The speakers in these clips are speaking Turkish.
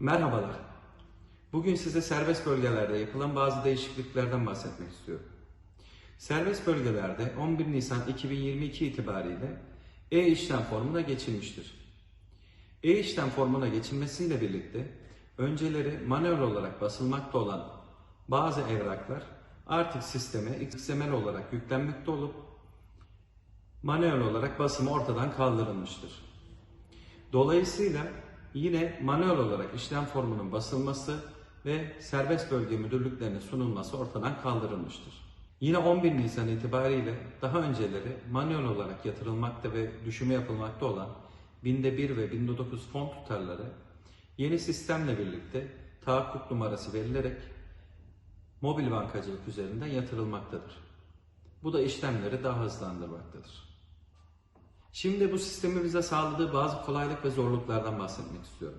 Merhabalar. Bugün size serbest bölgelerde yapılan bazı değişikliklerden bahsetmek istiyorum. Serbest bölgelerde 11 Nisan 2022 itibariyle e-işlem formuna geçilmiştir. E-işlem formuna geçilmesiyle birlikte önceleri manuel olarak basılmakta olan bazı evraklar artık sisteme XML olarak yüklenmekte olup manuel olarak basımı ortadan kaldırılmıştır. Dolayısıyla yine manuel olarak işlem formunun basılması ve serbest bölge müdürlüklerine sunulması ortadan kaldırılmıştır. Yine 11 Nisan itibariyle daha önceleri manuel olarak yatırılmakta ve düşümü yapılmakta olan binde 1 ve binde 9 fon tutarları yeni sistemle birlikte tahakkuk numarası verilerek mobil bankacılık üzerinden yatırılmaktadır. Bu da işlemleri daha hızlandırmaktadır. Şimdi bu sistemin bize sağladığı bazı kolaylık ve zorluklardan bahsetmek istiyorum.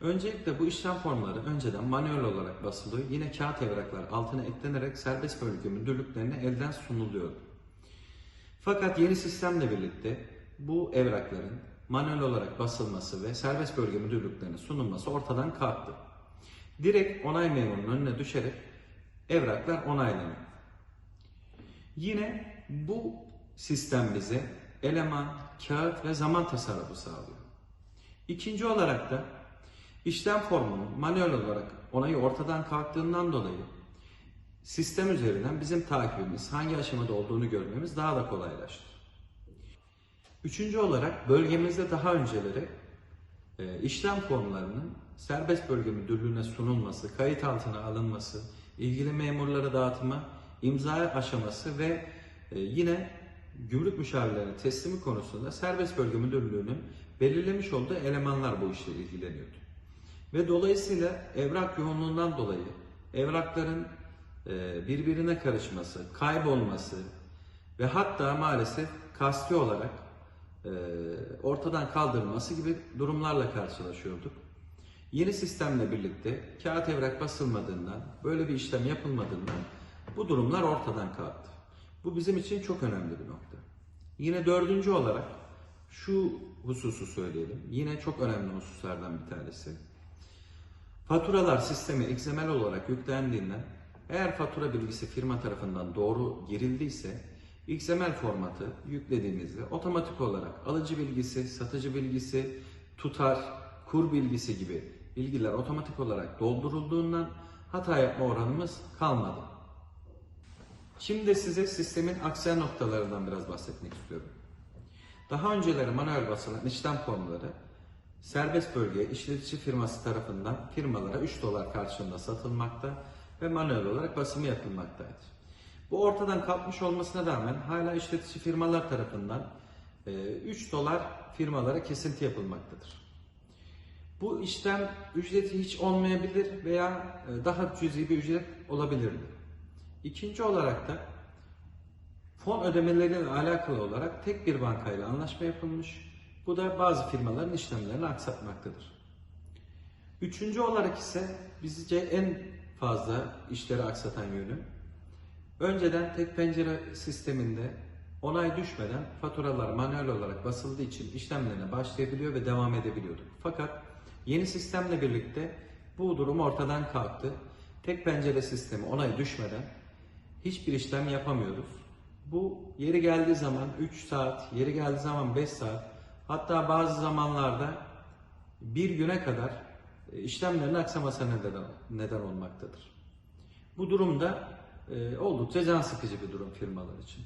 Öncelikle bu işlem formları önceden manuel olarak basılıyor. Yine kağıt evraklar altına eklenerek serbest bölge müdürlüklerine elden sunuluyordu. Fakat yeni sistemle birlikte bu evrakların manuel olarak basılması ve serbest bölge müdürlüklerine sunulması ortadan kalktı. Direkt onay memurunun önüne düşerek evraklar onaylanıyor. Yine bu sistem bize eleman, kağıt ve zaman tasarrufu sağlıyor. İkinci olarak da işlem formunun manuel olarak onayı ortadan kalktığından dolayı sistem üzerinden bizim takibimiz, hangi aşamada olduğunu görmemiz daha da kolaylaştı. Üçüncü olarak bölgemizde daha önceleri e, işlem formlarının serbest bölge müdürlüğüne sunulması, kayıt altına alınması, ilgili memurlara dağıtımı, imza aşaması ve e, yine gümrük müşavirlerine teslimi konusunda serbest bölge müdürlüğünün belirlemiş olduğu elemanlar bu işle ilgileniyordu. Ve dolayısıyla evrak yoğunluğundan dolayı evrakların e, birbirine karışması, kaybolması ve hatta maalesef kasti olarak e, ortadan kaldırılması gibi durumlarla karşılaşıyorduk. Yeni sistemle birlikte kağıt evrak basılmadığından, böyle bir işlem yapılmadığından bu durumlar ortadan kalktı. Bu bizim için çok önemli bir nokta. Yine dördüncü olarak şu hususu söyleyelim. Yine çok önemli hususlardan bir tanesi. Faturalar sisteme XML olarak yüklendiğinden eğer fatura bilgisi firma tarafından doğru girildiyse XML formatı yüklediğimizde otomatik olarak alıcı bilgisi, satıcı bilgisi, tutar, kur bilgisi gibi bilgiler otomatik olarak doldurulduğundan hata yapma oranımız kalmadı. Şimdi size sistemin aksiyon noktalarından biraz bahsetmek istiyorum. Daha önceleri manuel basılan işlem formları serbest bölge işletici firması tarafından firmalara 3 dolar karşılığında satılmakta ve manuel olarak basımı yapılmaktaydı. Bu ortadan kalkmış olmasına rağmen hala işletici firmalar tarafından e, 3 dolar firmalara kesinti yapılmaktadır. Bu işlem ücreti hiç olmayabilir veya e, daha cüzi bir ücret olabilirdi. İkinci olarak da fon ödemeleriyle alakalı olarak tek bir bankayla anlaşma yapılmış. Bu da bazı firmaların işlemlerini aksatmaktadır. Üçüncü olarak ise bizce en fazla işleri aksatan yönü önceden tek pencere sisteminde onay düşmeden faturalar manuel olarak basıldığı için işlemlerine başlayabiliyor ve devam edebiliyorduk. Fakat yeni sistemle birlikte bu durum ortadan kalktı. Tek pencere sistemi onay düşmeden hiçbir işlem yapamıyoruz. Bu yeri geldiği zaman 3 saat, yeri geldiği zaman 5 saat, hatta bazı zamanlarda bir güne kadar e, işlemlerin aksamasına neden, neden olmaktadır. Bu durumda e, oldukça can sıkıcı bir durum firmalar için.